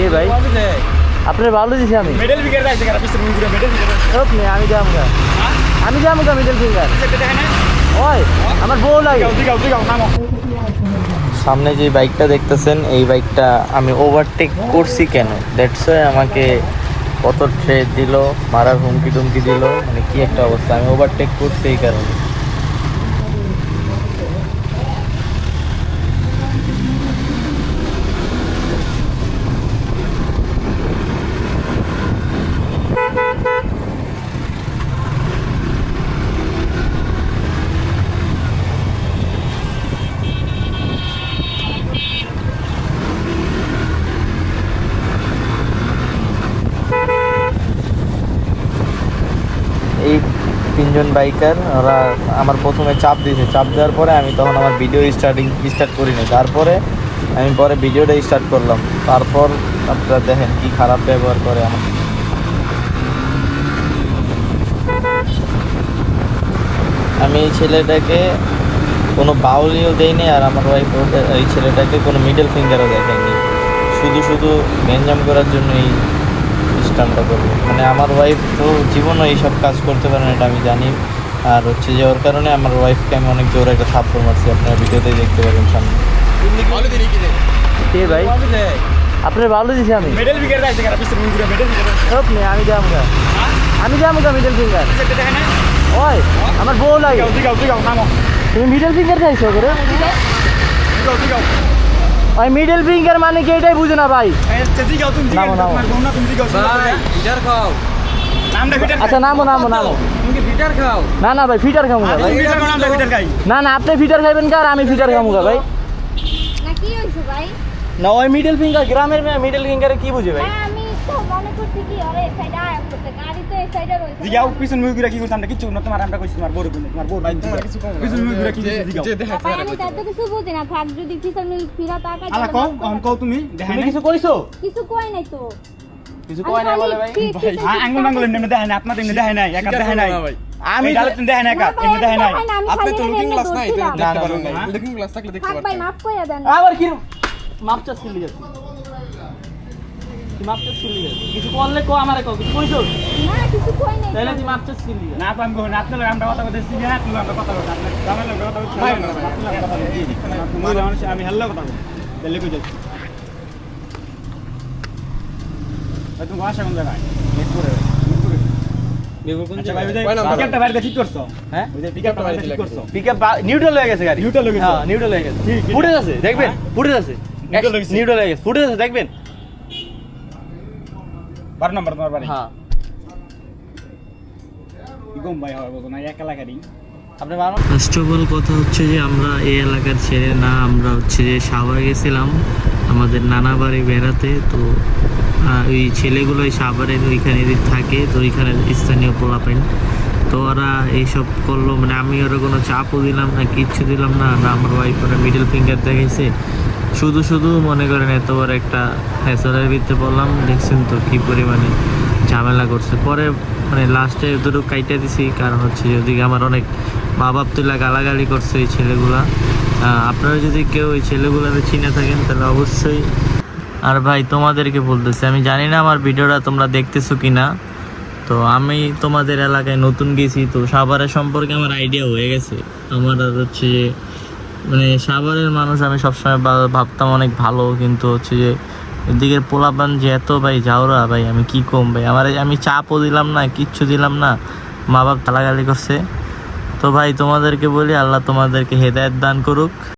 কে ভাই। আপনার ভালো দিছি আমি। মেডেল বিকেট রাখছে মুগুরা মেডেল সব আমি যাম গা। আমি যাম গা মিডল ফিঙ্গার ওই আমার বউ লাগে। সামনে যে বাইকটা দেখতেছেন এই বাইকটা আমি ওভারটেক করছি কেন? দ্যাটস আমাকে কত ট্রেড দিল মারার হুমকি টুমকি দিল মানে কি একটা অবস্থা। আমি ওভারটেক করছি এই কারণে এই তিনজন বাইকার ওরা আমার প্রথমে চাপ দিয়েছে। চাপ দেওয়ার পরে আমি তখন আমার ভিডিও স্টার্টিং স্টার্ট করিনি। তারপরে আমি পরে ভিডিওটা স্টার্ট করলাম। তারপর আপনারা দেখেন কি খারাপ ব্যবহার করে আমার। আমি এই ছেলেটাকে কোনো বাউলিও দেয়নি আর আমার ওয়াইফ এই ছেলেটাকে কোনো মিডল ফিঙ্গারও দেখেনি। শুধু শুধু গ্যাঞ্জাম করার জন্য এই সিস্টেমটা করব মানে আমার ওয়াইফ তো জীবনও এইসব কাজ করতে পারে না এটা আমি জানি। আর হচ্ছে যে ওর কারণে আমার ওয়াইফকে আমি অনেক জোরে একটা থাপ্পড় মারছি আপনারা ভিডিওতেই দেখতে পাবেন সামনে। কে ভাই? আপনার ভালো দিছি আমি। মেডেল বিকেট রাখছে কারা পিছনে মুগুরা মেডেল বিকেট সব নেই আমি যাম গা। আমি যাম গা মিডল ফিঙ্গার ওই আমার বউ লাগে তুমি মিডল ফিঙ্গার চাইছো করে ওই মিডল ফিঙ্গার মানে কি এটাই বুঝো না ভাই। নামো, নামো। তোমার না তুমি দিগাও ফিটার খাও। নামটা ফিটার আচ্ছা নামো নামো নামো। না না ভাই ফিটার খামু গা ভাই। ফিটার নামটা ফিটার খাই। না না আপনি ফিটার খাইবেন কার আমি ফিটার খামু ভাই। না ভাই? ওই মিডল ফিঙ্গার গ্রামের মিডল ফিঙ্গারে কি বুঝে ভাই? ভাই আমি তো মনে করছি কি আরে এই সাইডে আয়া করতে গাড়ি তো এই সাইডে রয়েছে। দিগাও পিছনে মুগুরা কি করছ? আমরা কিছু না তোমার আমরা কইছি তোমার বড় বোন তোমার বড় ভাই তোমার কিছু কম পিছনে মুগুরা কি দিগাও ভাই আমি তার কিছু বুঝি না থাক যদি পিছন মিল ফিরা তাকাই আলা কও অন কও তুমি দেখেন তুমি কিছু কইছো? কিছু কই নাই তো। কিছু কয় না বলে ভাই? হ্যাঁ আঙ্গুল আঙ্গুল এমনি দেখেন না আপনাদের এমনি দেখেন নাই একা দেখেন নাই। আমি আমি দেখেন একা এমনি দেখেন নাই। আপনি তো লুকিং গ্লাস নাই দেখতে পারেন না, না না। লুকিং গ্লাস থাকলে দেখতে থাক ভাই মাফ করে দেন। আবার কি? মাপ যাচ্ছে কি মাপ চাস কিছু করলে কো আমারে কো কিছু কইছো? না কিছু কই নাই। তাহলে তুই মাপ চাস না তো আমি না আপনাদের আমরা কথা বলতে না আপনাদের আমরা কথা বলতে আপনাদের গ্রামের লোক কথা বলতে আপনাদের কথা বলতে মহিলা মানুষ আমি হেল্লো কথা বলতে দিল্লি কই যাচ্ছি? তুমি ভাষা কোন জায়গায়? মিরপুরে। মিরপুরে। আচ্ছা ভাই ওই যে কয় নাম্বার? পিকআপটা বাইরে ঠিক করছ? হ্যাঁ? ওই যে পিকআপটা বাইরে ঠিক করছ? পিকআপ নিউট্রাল হয়ে গেছে গাড়ি। নিউট্রাল হয়ে গেছে? হ্যাঁ নিউট্রাল হয়ে গেছে। ফুটেজ আছে দেখবেন? ফুটেজ আছে। গেছে? নিউট্রাল হয়ে গেছে। ফুটেজ আছে দেখবেন? বারো নম্বর তোমার বাড়ি? হ্যাঁ। গম ভাই হবে বলতো না এক এলাকারই ফার্স্ট অফ অল কথা হচ্ছে যে আমরা এই এলাকার ছেলে না আমরা হচ্ছে যে সাভার গেছিলাম আমাদের নানা বাড়ি বেড়াতে তো ওই ছেলেগুলো ওই সাভারের ওইখানে থাকে তো ওইখানে স্থানীয় পোলাপেন তো ওরা এইসব করল মানে আমি ওরা কোনো চাপও দিলাম না কিচ্ছু দিলাম না না আমার ওয়াইফ ওরা মিডল ফিঙ্গার দেখাইছে শুধু শুধু মনে করেন এত বড় একটা হ্যাসলের ভিতরে বললাম দেখছেন তো কী পরিমাণে ঝামেলা করছে। পরে মানে লাস্টে দুটো কাইটা দিছি, কারণ হচ্ছে যদি আমার অনেক মা বাপ তুলা গালাগালি করছে এই ছেলেগুলা আপনারা যদি কেউ এই ছেলেগুলোকে চিনে থাকেন, তাহলে অবশ্যই আর ভাই তোমাদেরকে বলতেছি, আমি জানি না আমার ভিডিওটা তোমরা দেখতেছো কি না তো আমি তোমাদের এলাকায় নতুন গেছি, তো সাভারের সম্পর্কে আমার আইডিয়া হয়ে গেছে। আমার আর হচ্ছে মানে সাভারের মানুষ আমি সবসময় ভাবতাম অনেক ভালো, কিন্তু হচ্ছে যে এদিকের পোলাপান যে এত ভাই যাওরা ভাই আমি কি কম ভাই? আমার আমি চাপও দিলাম না, কিচ্ছু দিলাম না মা বাপ গালাগালি করছে। তো ভাই তোমাদেরকে বলি, আল্লাহ তোমাদেরকে হেদায়ত দান করুক।